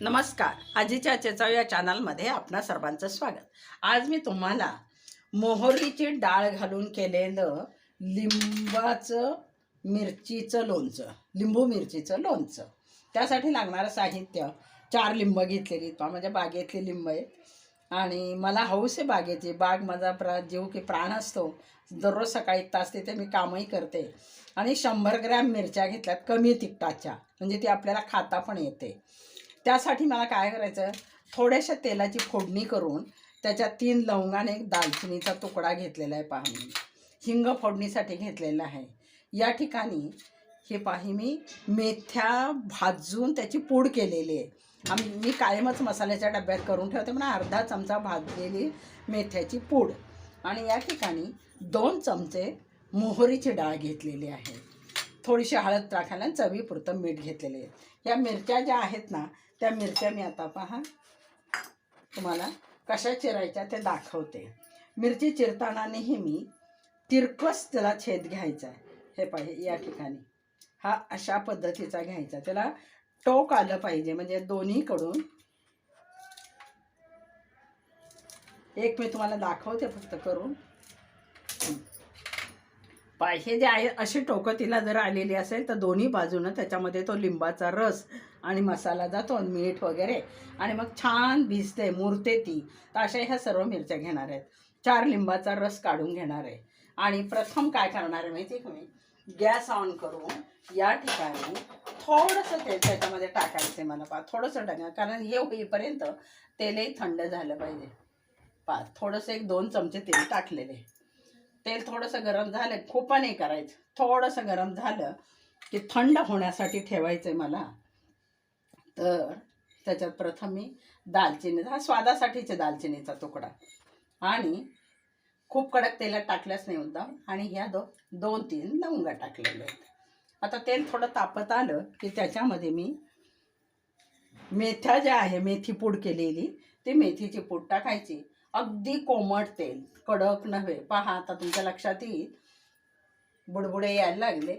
नमस्कार. आजीच्या चेचाव या चॅनलमध्ये आपणा सर्वांचं स्वागत. आज मी तुम्हाला मोहरीची डाळ घालून केलेलं लिंबाचं मिरचीचं लोणचं लिंबू मिरचीचं लोणचं. त्यासाठी लागणारं साहित्य. चार लिंब घेतलेली म्हणजे बागेतली लिंब आहेत आणि मला हौस आहे बागेची. बाग माझा प्रा जीव की प्राण असतो. दररोज सकाळी एक तास तिथे मी कामही करते. आणि शंभर ग्रॅम मिरच्या घेतल्यात कमी तिखटाच्या. म्हणजे ती आपल्याला खाता पण येते. त्यासाठी मला काय करायचं थोड्याशा तेलाची फोडणी करून त्याच्यात तीन लवंग आणि एक दालचिनीचा तुकडा घेतलेला आहे पहा मी. हिंग फोडणीसाठी घेतलेला आहे. या ठिकाणी हे पाही मी मेथ्या भाजून त्याची पूड केलेली आहे. आम्ही मी कायमच मसाल्याच्या डब्यात करून ठेवते म्हणा अर्धा चमचा भाजलेली मेथ्याची पूड. आणि या ठिकाणी दोन चमचे मोहरीची डाळ घेतलेली आहे. थोडीशी हळद टाकायला चवीपुरतं मीठ घेतलेले आहे. या मिरच्या ज्या आहेत ना त्या मिरच्या मी आता पहा. तुम्हाला कशा चिरायच्या ते दाखवते. मिरची चिरताना नेहमी तिरकस त्याला छेद घ्यायचा आहे. हे पाहिजे या ठिकाणी. हा अशा पद्धतीचा घ्यायचा. त्याला टोक आलं पाहिजे म्हणजे दोन्हीकडून. एक मी तुम्हाला दाखवते फक्त करून. पाय हे जे आहे अशी टोकं तिला जर आलेली असेल तर दोन्ही बाजूनं त्याच्यामध्ये तो लिंबाचा रस आणि मसाला जातो मीठ वगैरे. आणि मग छान भिजते मुरते ती. तर अशा ह्या सर्व मिरच्या घेणार आहेत. चार लिंबाचा रस काढून घेणार आहे. आणि प्रथम काय करणार आहे माहिती आहे का मी? गॅस ऑन करून या ठिकाणी थोडंसं तेल त्याच्यामध्ये टाकायचं आहे मला पा थोडंसं टाका कारण हे होईपर्यंत तेलही थंड झालं पाहिजे. पा थोडंसं एक दोन चमचे तेल टाकलेले. तेल थोडंसं गरम झालं खूप नाही करायचं. थोडंसं गरम झालं की थंड होण्यासाठी ठेवायचं आहे मला. तर त्याच्यात प्रथम मी दालचिनी हा स्वादासाठीचे दालचिनीचा तुकडा. आणि खूप कडक तेलात टाकल्याच नाही होता आणि ह्या दो दोन तीन लवंगा टाकलेले आहेत. आता तेल थोडं तापत आलं की त्याच्यामध्ये मी मेथ्या ज्या आहे मेथी पूड केलेली ती मेथीची पूड टाकायची. अगदी कोमट तेल कडक नव्हे. पहा आता तुमच्या लक्षात येईल. बुडबुडे यायला लागले.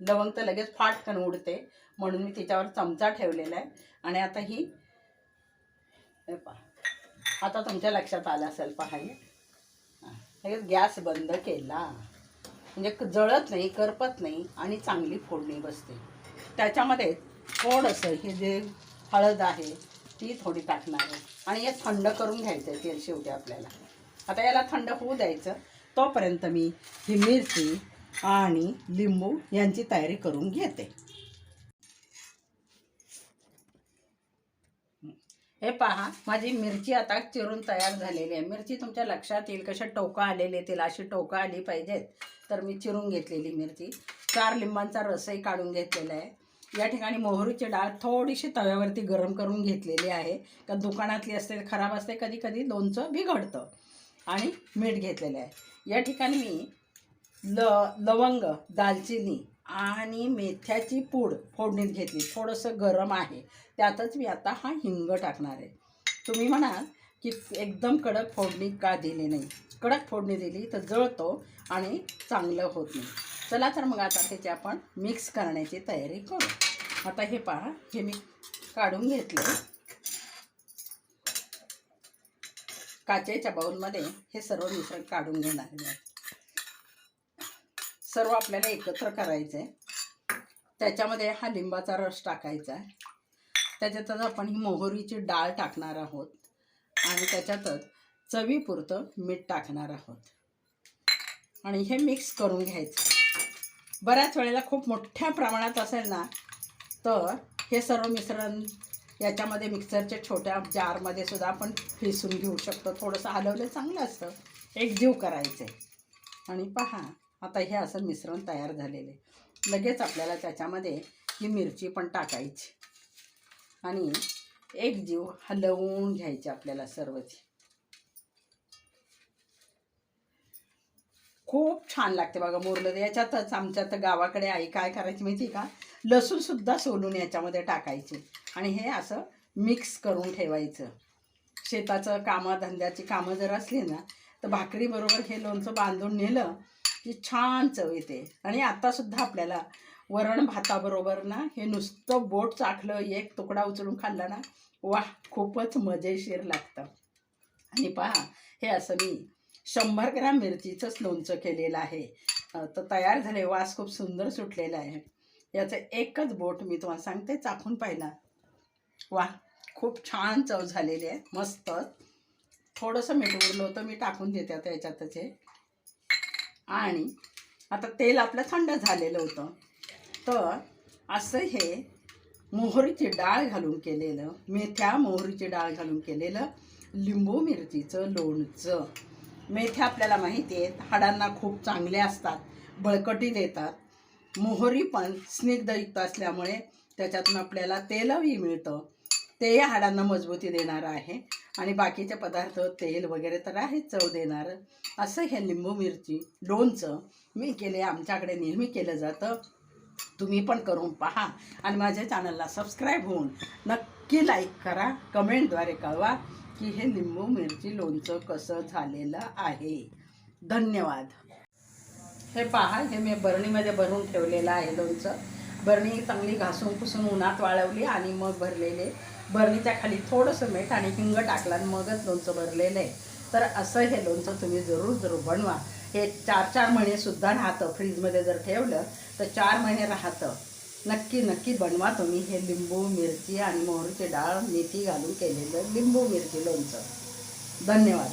लवंग तर लगेच फाटकन उडते. म्हणून मी तिच्यावर चमचा ठेवलेला आहे. आणि आता ही हे पहा. आता तुमच्या लक्षात आलं असेल पहा हे. लगेच गॅस बंद केला. म्हणजे जळत नाही करपत नाही आणि चांगली फोडणी बसते. त्याच्यामध्ये थोडंसं हे जे हळद आहे ती थोडी टाकणार आहे. आणि हे थंड करून घ्यायचं आहे तेल शेवटी आपल्याला. आता याला थंड होऊ द्यायचं. तोपर्यंत मी ही मिरची आणि लिंबू यांची तयारी करून घेते. हे पहा माझी मिरची आता चिरून तयार झालेली आहे. मिरची तुमच्या लक्षात येईल कशा टोका आलेले येतील अशी टोका आली पाहिजेत. तर मी चिरून घेतलेली मिरची. चार लिंबांचा रसही काढून घेतलेला आहे. या ठिकाणी मोहरीची डाळ थोडीशी तव्यावरती गरम करून घेतलेली आहे. का दुकानातली असते खराब असते कधी कधी लोणचं बिघडतं आणि मीठ घेतलेलं आहे. या ठिकाणी मी ल लवंग दालचिनी आणि मेथ्याची पूड फोडणीत घेतली. थोडंसं गरम आहे. त्यातच मी आता हा हिंग टाकणार आहे. तुम्ही म्हणाल की एकदम कडक फोडणी का दिली नाही. कडक फोडणी दिली तर जळतो आणि चांगलं होत नाही. चला तर मग आता त्याची आपण मिक्स करण्याची तयारी करू. आता हे पहा हे मी काढून घेतलं. काचेच्या बाऊलमध्ये हे सर्व मिश्रण काढून घेणार आहे सर्व आपल्याला एकत्र करायचं आहे त्याच्यामध्ये हा लिंबाचा रस टाकायचा आहे. त्याच्यातच आपण ही मोहरीची डाळ टाकणार आहोत. आणि त्याच्यातच चवीपुरतं मीठ टाकणार आहोत. आणि हे मिक्स करून घ्यायचं. बऱ्याच वेळेला खूप मोठ्या प्रमाणात असेल ना तर हे सर्व मिश्रण याच्यामध्ये मिक्सरच्या छोट्या जारमध्ये सुद्धा आपण फिसून घेऊ शकतो. थोडंसं हलवलं चांगलं असतं. एक जीव करायचे. आणि पहा आता हे असं मिश्रण तयार झालेले लगेच आपल्याला त्याच्यामध्ये ही मिरची पण टाकायची. आणि एक जीव हलवून घ्यायची आपल्याला सर्वच. खूप छान लागते बघा मोरलं याच्यातच आमच्या तर गावाकडे आहे काय करायची माहिती आहे का? लसूणसुद्धा सोलून याच्यामध्ये टाकायची. आणि हे असं मिक्स करून ठेवायचं. शेताचं कामं धंद्याची कामं जर असली ना तर भाकरीबरोबर हे लोणचं बांधून नेलं की छान चव येते. आणि आत्तासुद्धा आपल्याला वरण भाताबरोबर ना हे नुसतं बोट चाखलं एक तुकडा उचलून खाल्ला ना वा खूपच मजेशीर लागतं. आणि पहा हे असं मी शंभर ग्राम मिरचीचंच लोणचं केलेलं आहे. तर तयार झाले वास खूप सुंदर सुटलेला आहे. याचं एकच बोट मी तुम्हाला सांगते चाखून पाहिला. वा खूप छान चव झालेली आहे मस्त. थोडंसं मीठ उरलं होतं मी टाकून देते आता याच्यातच हे. आणि आता तेल आपलं थंड झालेलं होतं. तर असं हे मोहरीची डाळ घालून केलेलं मेथ्या मोहरीची डाळ घालून केलेलं लिंबू मिरचीचं लोणचं. मेथ्या आपल्याला माहिती आहेत हाडांना खूप चांगले असतात बळकटी देतात. मोहरी पण स्निग्धयुक्त असल्यामुळे त्याच्यातून आपल्याला तेलही मिळतं. ते हाडांना मजबूती देणारं आहे. आणि बाकीचे पदार्थ तेल वगैरे तर आहे चव देणारं. असं हे लिंबू मिरची लोणचं मी केले आमच्याकडे नेहमी केलं जातं. तुम्ही पण करून पहा आणि माझ्या चॅनलला सबस्क्राईब होऊन नक्की लाईक करा. कमेंटद्वारे कळवा की हे लिंबू मिरची लोणचं कसं झालेलं आहे. धन्यवाद. हे पहा हे मी बरणीमध्ये भरून ठेवलेलं आहे लोणचं. बरणी चांगली घासून पुसून उन्हात वाळवली आणि मग भरलेले. बरणीच्या खाली थोडंसं मीठ आणि हिंग टाकलं आणि मगच लोणचं भरलेलं आहे. तर असं हे लोणचं तुम्ही जरूर जरूर बनवा. हे चार चार महिनेसुद्धा राहतं. फ्रीजमध्ये जर ठेवलं तर चार महिने राहतं. नक्की नक्की बनवा तुम्ही हे लिंबू मिरची आणि मोहरीची डाळ मेथी घालून केलेलं लिंबू मिरची लोणचं. धन्यवाद.